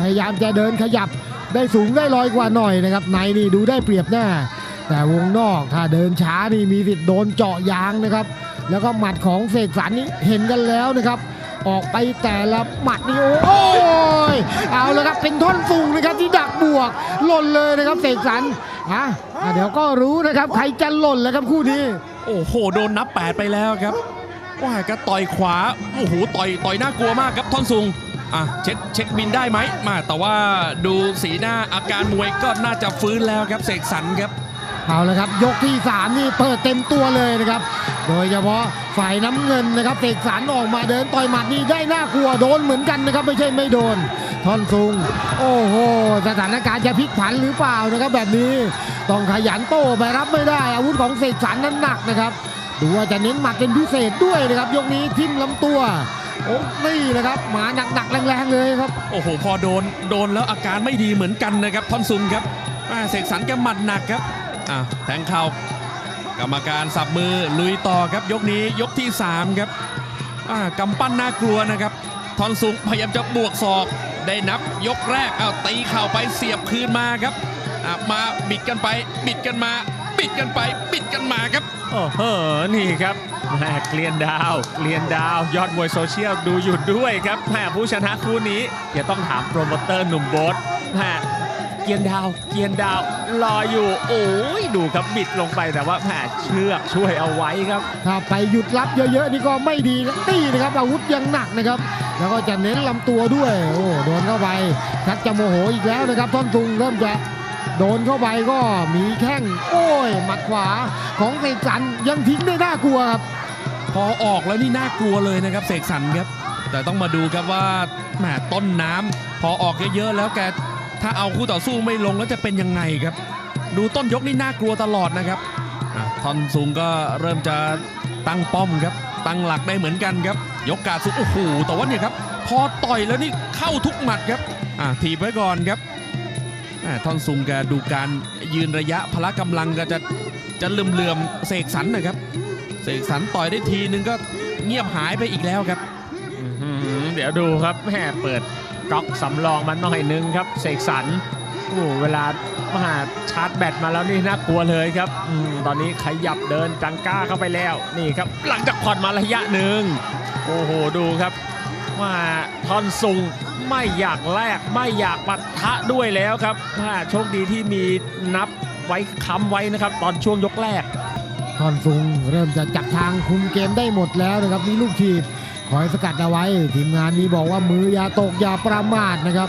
พยายามจะเดินขยับได้สูงได้ลอยกว่าหน่อยนะครับในนี่ดูได้เปรียบแน่แต่วงนอกถ้าเดินช้านี่มีสิทธิ์โดนเจาะยางนะครับ แล้วก็หมัดของเสกสรรนี่เห็นกันแล้วนะครับ ออกไปแต่ละหมัดนี่โอ้ยเอาแล้วครับเป็นท่อนสูงนะครับที่ดักบวกหล่นเลยนะครับเสกสรรอะเดี๋ยวก็รู้นะครับใครจะหล่นแล้วครับคู่นี้ โอ้โหโดนนับ 8 ไปแล้วครับว่าก็ต่อยขวาโอ้โหต่อยต่อยน่ากลัวมากครับท่อนซุง อะเช็คเช็คบินได้ไหมมาแต่ว่าดูสีหน้าอาการมวยก็น่าจะฟื้นแล้วครับเสกสรรครับ เอาละครับ ยกที่ 3 นี่เปิดเต็มตัวเลยนะครับ โดยเฉพาะฝ่ายน้ำเงินนะครับเสกสรรออกมาเดินต่อยหมัดนี่ได้น่ากลัวโดนเหมือนกันนะครับ ไม่ใช่ไม่โดนท่อนซุง โอ้โห สถานการณ์จะพลิกผันหรือเปล่านะครับแบบนี้ต้องขยันโต้ไปรับไม่ได้ อาวุธของเสกสรรนั้นหนักนะครับดูว่าจะเน้นหมัดเป็นพิเศษด้วยนะครับ ยกนี้ทิ่มลำตัว โอ้นี่นะครับหมาหนักๆแรงๆเลยครับ โอ้โห พอโดนโดนแล้วอาการไม่ดีเหมือนกันนะครับทอนซุงครับเสกสรรแกหมัดหนักครับอะแทงเข่ากรรมการสับมือลุยต่อครับยกนี้ยกที่ 3 ครับอ่ากำปั้นน่ากลัวนะครับ ทอนซุงพยายามจะบวกศอก ได้นับยกแรกเอาตีเข่าไปเสียบคืนมาครับอะมาบิดกันไปบิดกันมา บิดกันไป บิดกันมาครับ โอ้โห นี่ครับแม่เกลียนดาวเกลียนดาว ยอดมวยโซเชียลดูอยู่ด้วยครับแม่ผู้ชนะคู่นี้เดี๋ยวต้องถามโปรโมเตอร์หนุ่มโบ๊ทแม่เกลียนดาว เกลียนดาวรออยู่ โอ้ยดูครับบิดลงไปแต่ว่าแม่เชือกช่วยเอาไว้ครับ ถ้าไปหยุดรับเยอะๆนี่ก็ไม่ดีครับนี่นะครับอาวุธยังหนักนะครับ แล้วก็จะเน้นลำตัวด้วย โอ้โดนเข้าไปชักจะโมโหอีกแล้วนะครับท่อนทุงเริ่มจะ โดนเข้าไปก็มีแข้งโอ้ยหมัดขวาของเสกสรรยังทิ้งได้น่ากลัวครับพอออกแล้วนี่น่ากลัวเลยนะครับเสกสรรครับ แต่ต้องมาดูครับว่าแหมต้นน้ำพอออกเยอะๆแล้วแกถ้าเอาคู่ต่อสู้ไม่ลงแล้วจะเป็นยังไงครับ ดูต้นยกนี่น่ากลัวตลอดนะครับอทอนซุงก็เริ่มจะตั้งป้อมครับ ตั้งหลักได้เหมือนกันครับ ยกกาดสูงโอ้โหแต่ว่าเนี่ยครับ พอต่อยแล้วนี่เข้าทุกหมัดครับอะถีบไว้ก่อนครับ ท่อนซุงแกดูการยืนระยะพละกำลังก็จะจะเลื่อมๆเสกสรรนะครับ เสกสรรต่อยได้ทีนึงก็เงียบหายไปอีกแล้วครับเดี๋ยวดูครับแม่เปิดก๊อกสำรองมาหน่อยนึงครับ เสกสรรโอ้เวลามาชาร์จแบตมาแล้วนี่น่ากลัวเลยครับอตอนนี้ขยับเดินจังก้าเข้าไปแล้วนี่ครับ หลังจากผ่อนมาระยะหนึ่งโอ้โหดูครับว่าท่อนซุง ไม่อยากแลกไม่อยากปะทะด้วยแล้วครับว่าโชคดีที่มีนับไว้ค้ำไว้นะครับ ตอนช่วงยกแรกท่อนซุงเริ่มจะจับทางคุมเกมได้หมดแล้วนะครับมีลูกทีบคอยสกัดเอาไว้ ทีมงานนี้บอกว่ามืออย่าตกอย่าประมาทนะครับ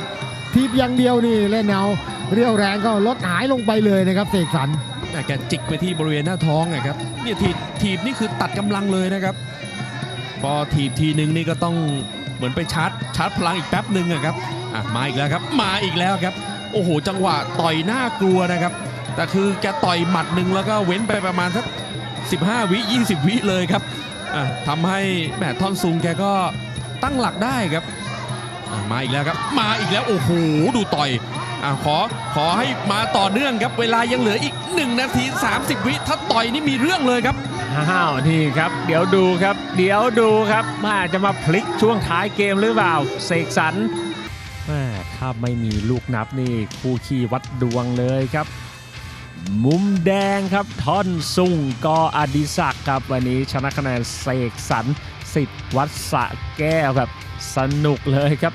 ทีบอย่างเดียวนี่เล่นเอาเรียวแรงก็ลดหายลงไปเลยนะครับเสกสรรแต่แกจิกไปที่บริเวณหน้าท้องอะครับเนี่ยถีบถีบนี่คือตัดกำลังเลยนะครับ พอถีบทีนึงนี่ก็ต้อง เหมือนไปชาร์จชาร์จพลังอีกแป๊บหนึ่งอะครับอะมาอีกแล้วครับ มาอีกแล้วครับ โอ้โห จังหวะต่อยน่ากลัวนะครับ แต่คือแกต่อยหมัดหนึ่งแล้วก็เว้นไปประมาณสัก15 วิ 20 วิเลยครับอะทำให้แหมท่อนซุงแกก็ตั้งหลักได้ครับมาอีกแล้วครับ มาอีกแล้วโอ้โหดูต่อยอะขอขอให้มาต่อเนื่องครับ เวลายังเหลืออีก 1 นาที 30 วิถ้าต่อยนี่มีเรื่องเลยครับ อ้าวนี่ครับ เดี๋ยวดูครับ เดี๋ยวดูครับมาจะมาพลิกช่วงท้ายเกมหรือเปล่าเสกสรรแม่ถ้าไม่มีลูกนับนี่คู่ขี้วัดดวงเลยครับ มุมแดงครับท่อนซุ่งกออดิศักครับวันนี้ชนะคะแนนเสกสรรสิทธิ์วัดสะแก้วแบบสนุกเลยครับ